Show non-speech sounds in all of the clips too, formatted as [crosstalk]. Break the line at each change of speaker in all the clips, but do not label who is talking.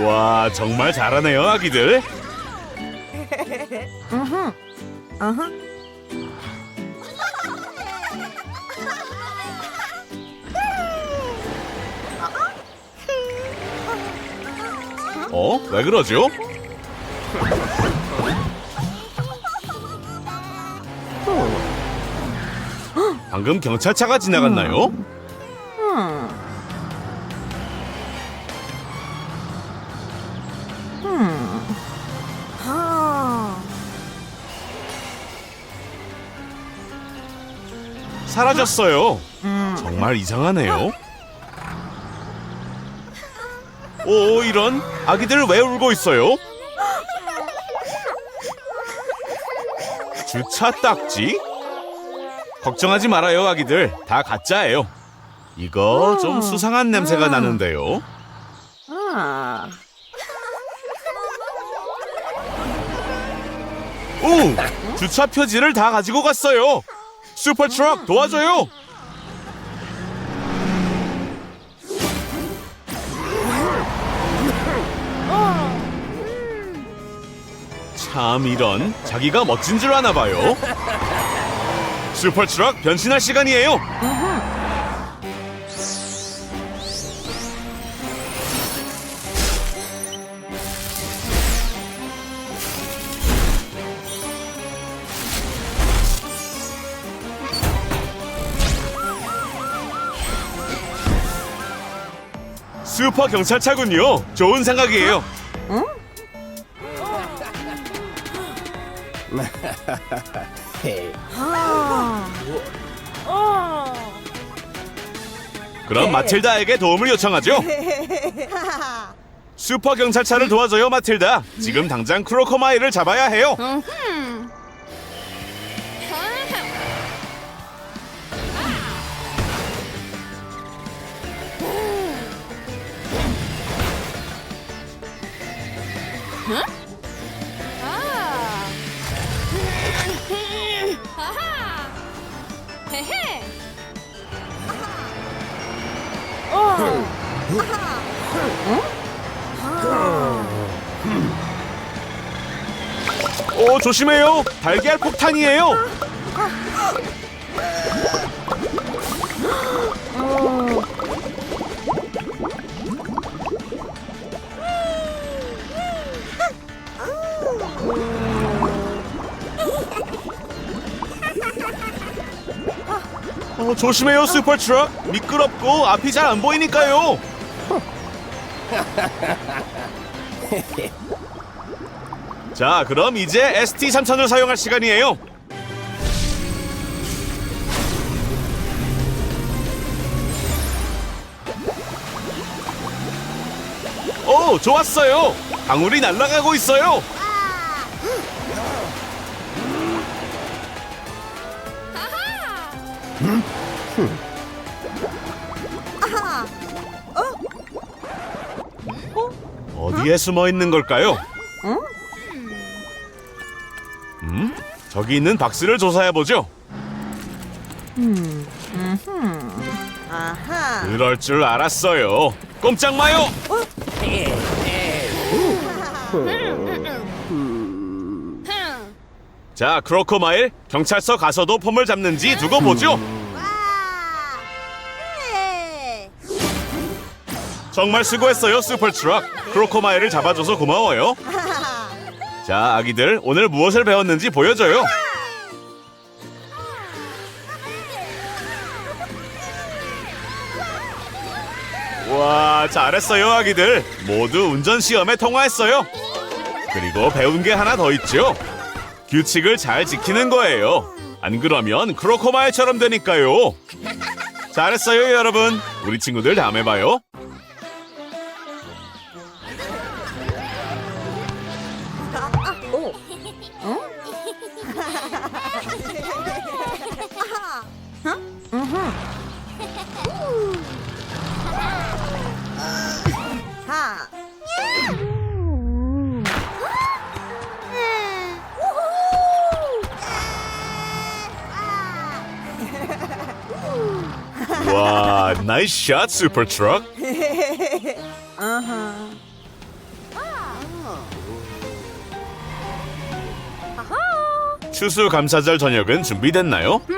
와 정말 잘하네요 아기들. 어? 왜 그러죠? 방금 경찰차가 지나갔나요? 사라졌어요. 정말 이상하네요. 오 이런 아기들 왜 울고 있어요? 주차 딱지? 걱정하지 말아요 아기들 다 가짜예요. 이거 좀 수상한 냄새가 나는데요. 오 주차 표지를 다 가지고 갔어요. 슈퍼 트럭 도와줘요. 참 이런 자기가 멋진 줄 아나 봐요. 슈퍼 트럭 변신할 시간이에요. 슈퍼 경찰차군요. 좋은 생각이에요. 그럼 마틸다에게 도움을 요청하죠. [laughs] 슈퍼 경찰차를 도와줘요, 마틸다. 지금 당장 크로코마일을 잡아야 해요.
헤헤.
오, 조심해요. 달걀 폭탄이에요. 어, 조심해요, 슈퍼 트럭. 미끄럽고 앞이 잘 안 보이니까요. [laughs] 자, 그럼 이제 ST3000을 사용할 시간이에요. 오, 좋았어요. 방울이 날아가고 있어요. 어디에 숨어 있는 걸까요? 음? 저기 있는 박스를 조사해 보죠.
아하.
그럴 줄 알았어요. 꼼짝 마요. 자, 크로코마일 경찰서 가서도 폼을 잡는지 두고 보죠. 정말 수고했어요, 슈퍼트럭. 크로코마일을 잡아줘서 고마워요. [laughs] 자, 아기들 오늘 무엇을 배웠는지 보여줘요. 와, 잘했어요, 아기들. 모두 운전 시험에 통과했어요. 그리고 배운 게 하나 더 있죠. 규칙을 잘 지키는 거예요. 안 그러면 크로코마일처럼 되니까요. 잘했어요, 여러분. 우리 친구들 다음에 봐요. Nice shot, Super
Truck. [laughs] Uh-huh.
추수 감사절 저녁은 준비됐나요? [laughs]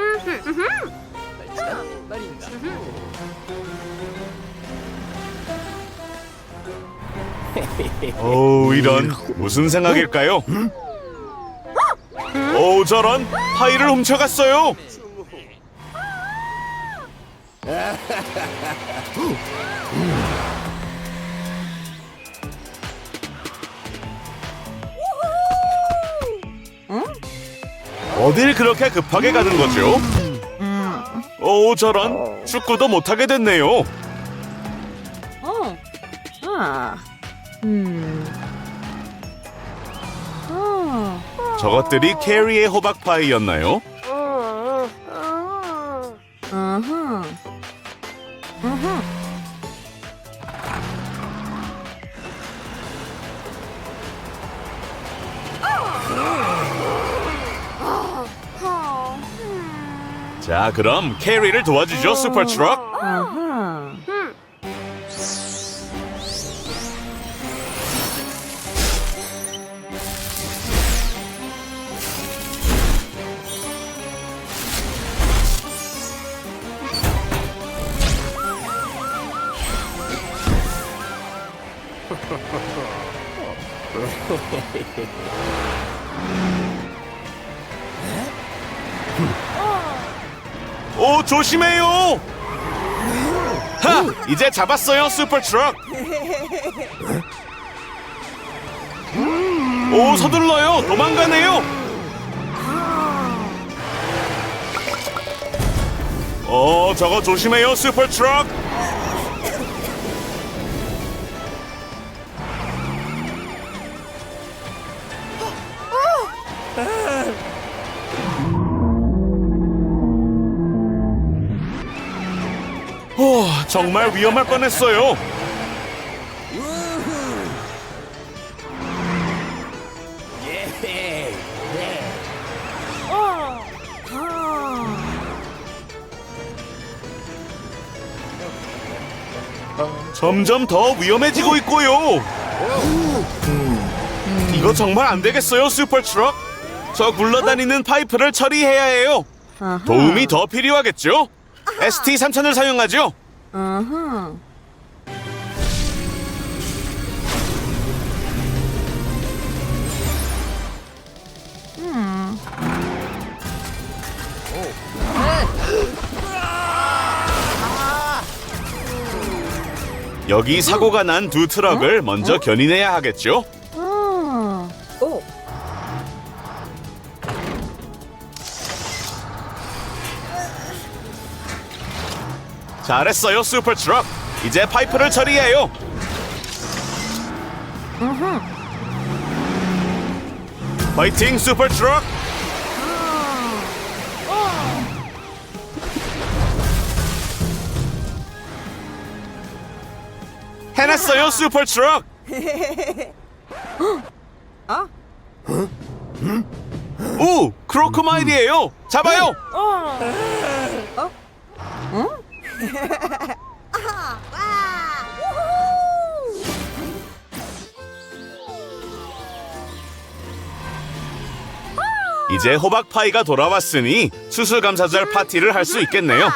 오 이런 무슨 생각일까요? 어? 오 저런 파이를 훔쳐갔어요. 어딜 그렇게 급하게 가는 거죠? 오 저런 축구도 못하게 됐네요.
어. 아. 음. 어.
저것들이 캐리의 호박 파이였나요? 자 그럼 캐리를 도와주죠 슈퍼 트럭. 오 조심해요. 하 이제 잡았어요 슈퍼 트럭. 오 서둘러요 도망가네요. 어 저거 조심해요 슈퍼 트럭. 정말 위험할 뻔했어요. 점점 더 위험해지고 있고요. 이거 정말 안 되겠어요, 슈퍼 트럭. 저 굴러다니는 파이프를 처리해야 해요. 도움이 더 필요하겠죠? ST 3000을 사용하죠.
어허.
여기 사고가 난 두 트럭을 먼저 견인해야 하겠죠? 잘했어요, 슈퍼 트럭. 이제 파이프를 처리해요. 파이팅, 슈퍼 트럭. 해냈어요, 슈퍼 트럭.
어?
오, 크로커마일이에요. 잡아요. [laughs] 이제 호박 파이가 돌아왔으니 수술감사절 파티를 할 수 있겠네요.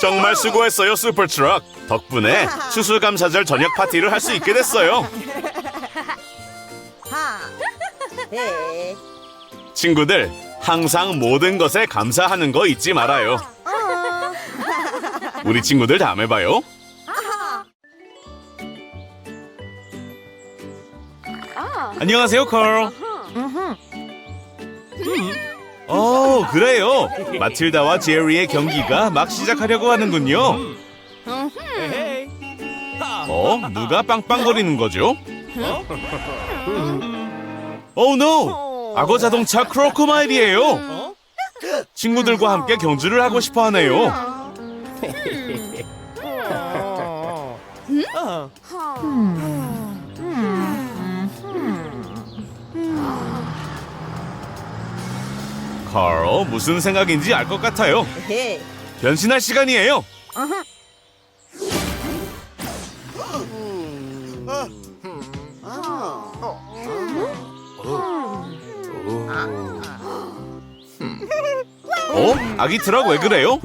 정말 수고했어요, 슈퍼 트럭. 덕분에 수술감사절 저녁 파티를 할 수 있게 됐어요.
하. [laughs] 네.
친구들, 항상 모든 것에 감사하는 거 잊지 말아요. 우리 친구들 다음에 봐요. 안녕하세요, 컬. 어, 그래요. 마틸다와 제리의 경기가 막 시작하려고 하는군요. 어, 누가 빵빵거리는 거죠? 오, 노! 악어 자동차 크로코마일이에요. 친구들과 함께 경주를 하고 싶어 하네요. 카로 무슨 생각인지 알 것 같아요.
네.
변신할 시간이에요. 아기 트럭 왜 그래요?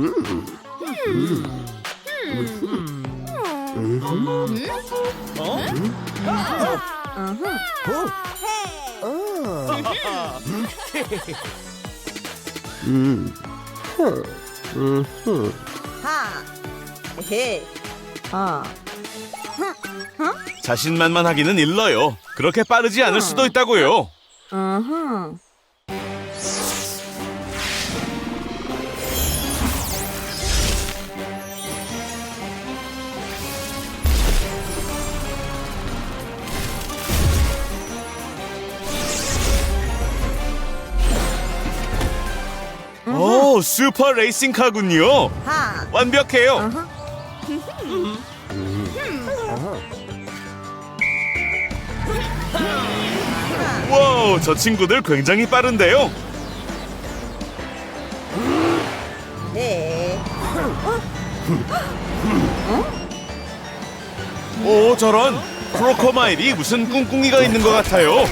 아.
자신만만하기는 일러요. 그렇게 빠르지 않을 수도 있다고요. 오, 슈퍼 레이싱카군요.
하.
완벽해요.
어허.
와우, 저 친구들 굉장히 빠른데요.
네.
오, 저런. 크로커마일이 무슨 꿍꿍이가 있는 것 같아요.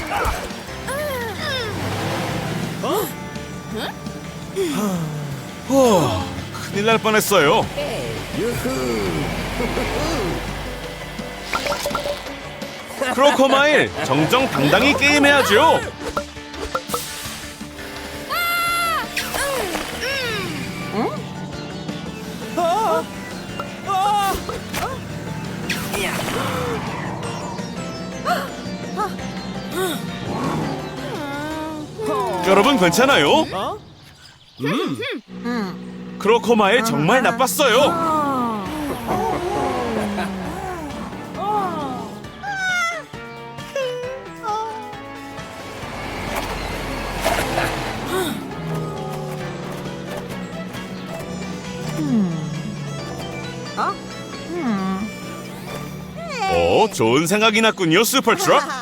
후, 큰일 날 뻔했어요. 크로커마일, 정정당당히 게임해야죠. 여러분 괜찮아요?
음.
크로커마일 정말 나빴어요.
어? 음.
오, 좋은 생각이 났군요, 슈퍼트럭.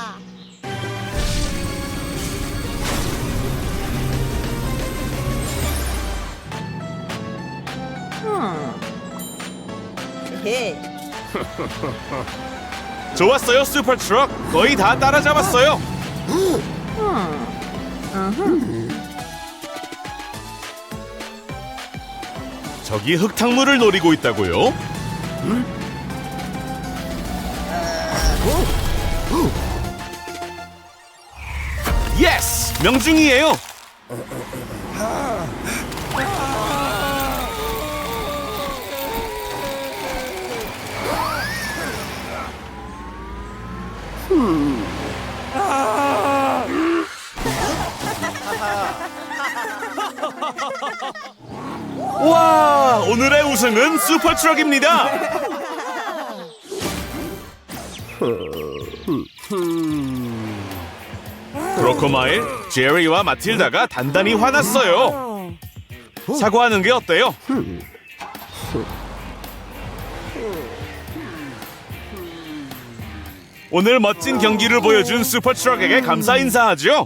좋았어요, 슈퍼 트럭. 거의 다 따라잡았어요. 저기 흙탕물을 노리고 있다고요? 예스! 명중이에요. 와, 오늘의 우승은 슈퍼트럭입니다. 크로코마일, 제리와 마틸다가 단단히 화났어요. 사과하는 게 어때요? 오늘 멋진 경기를 보여준 슈퍼트럭에게 감사 인사하죠.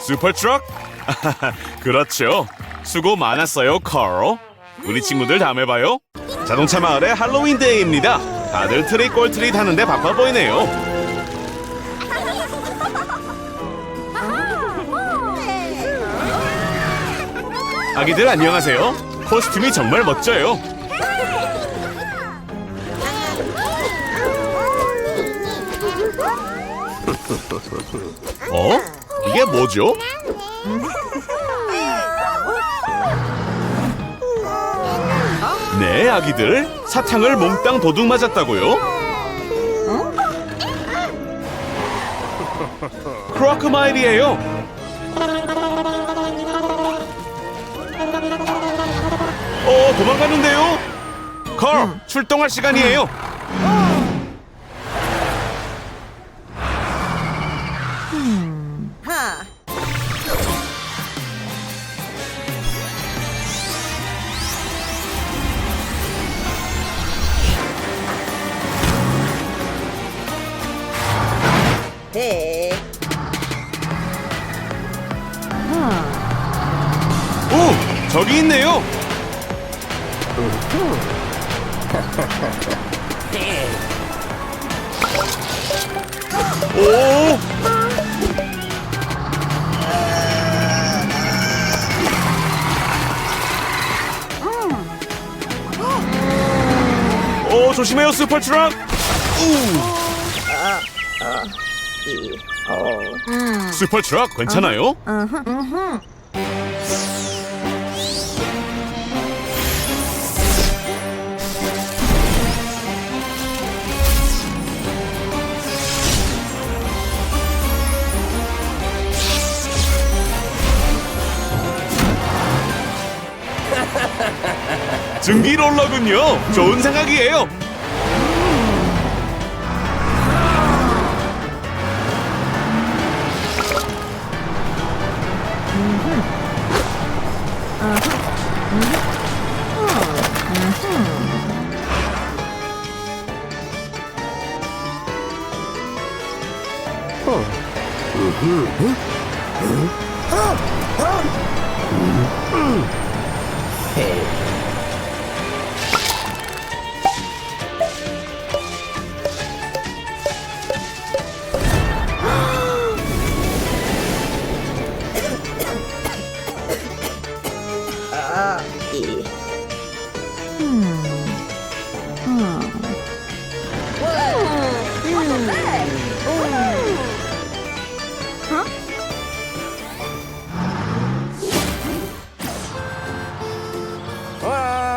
슈퍼트럭? [laughs] 그렇죠. 수고 많았어요, 커로. 우리 친구들 다음에 봐요. 자동차 마을의 할로윈 데이입니다. 다들 트리 꼴트리 타는데 바빠 보이네요. 아기들 안녕하세요. 코스튬이 정말 멋져요. [laughs] 어? 이게 뭐죠? 네, 아기들 사탕을 몽땅 도둑 맞았다고요? 크로커마일이에요. 어, 도망가는데요? 컬, 출동할 시간이에요. 거예요? 오! 오 조심해요
스퍼트랑
스퍼트락 괜찮아요?
음. 음. 음.
증기 롤러군요. 좋은 생각이에요.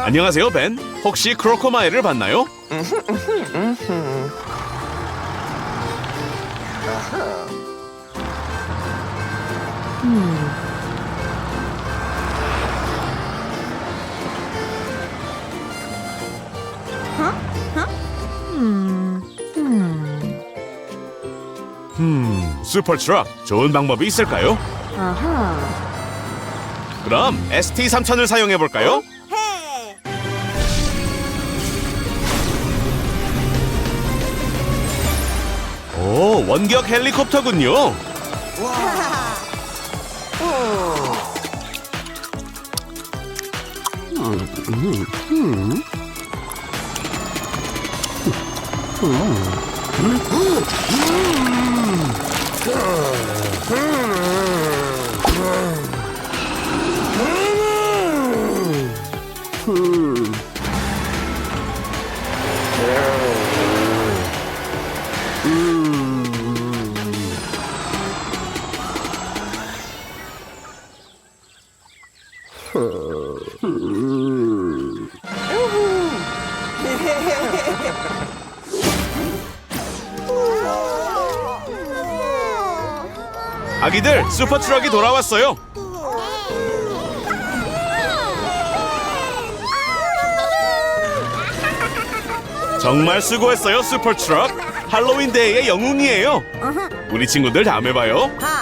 안녕하세요 벤. 혹시 크로코마일을 봤나요?
음.
슈퍼트럭 좋은 방법이 있을까요?
아하.
그럼 ST3000을 사용해 볼까요? 원격 헬리콥터군요. 아기들, 슈퍼 트럭이 돌아왔어요. 정말 수고했어요, 슈퍼 트럭. 할로윈 데이의 영웅이에요. 우리 친구들 다음에 봐요.
하.